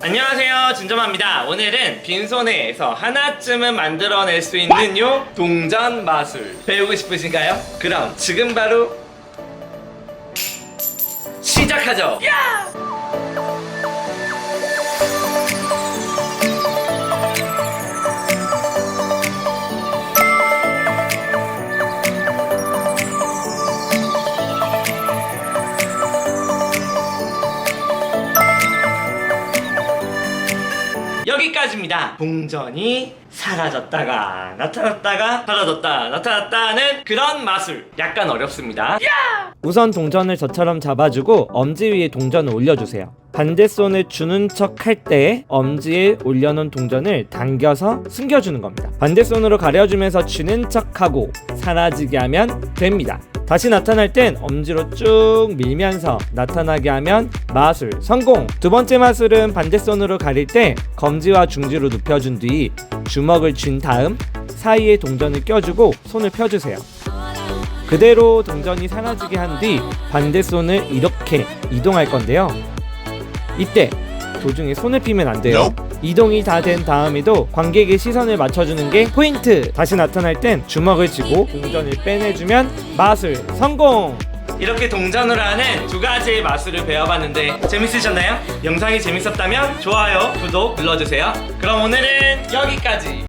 안녕하세요. 진점아입니다. 오늘은 빈손에서 하나쯤은 만들어낼 수 있는 요 동전 마술 배우고 싶으신가요? 그럼 지금 바로 시작하죠 여기까지입니다. 동전이 사라졌다가 나타났다가 사라졌다 나타났다는 그런 마술. 약간 어렵습니다. 우선 동전을 저처럼 잡아주고 엄지 위에 동전을 올려주세요. 반대손을 주는 척 할 때 엄지에 올려놓은 동전을 당겨서 숨겨주는 겁니다. 반대손으로 가려주면서 쥐는 척하고 사라지게 하면 됩니다. 다시 나타날 땐 엄지로 쭉 밀면서 나타나게 하면 마술 성공! 두 번째 마술은 반대손으로 가릴 때 검지와 중지로 눕혀준 뒤 주먹을 쥔 다음 사이에 동전을 껴주고 손을 펴주세요. 그대로 동전이 사라지게 한 뒤 반대손을 이렇게 이동할 건데요. 이때 도중에 손을 피면 안 돼요. 이동이 다 된 다음에도 관객의 시선을 맞춰주는 게 포인트. 다시 나타날 땐 주먹을 쥐고 동전을 빼내주면 마술 성공. 이렇게 동전으로 하는 두 가지의 마술을 배워봤는데 재밌으셨나요? 영상이 재밌었다면 좋아요, 구독 눌러주세요. 그럼 오늘은 여기까지.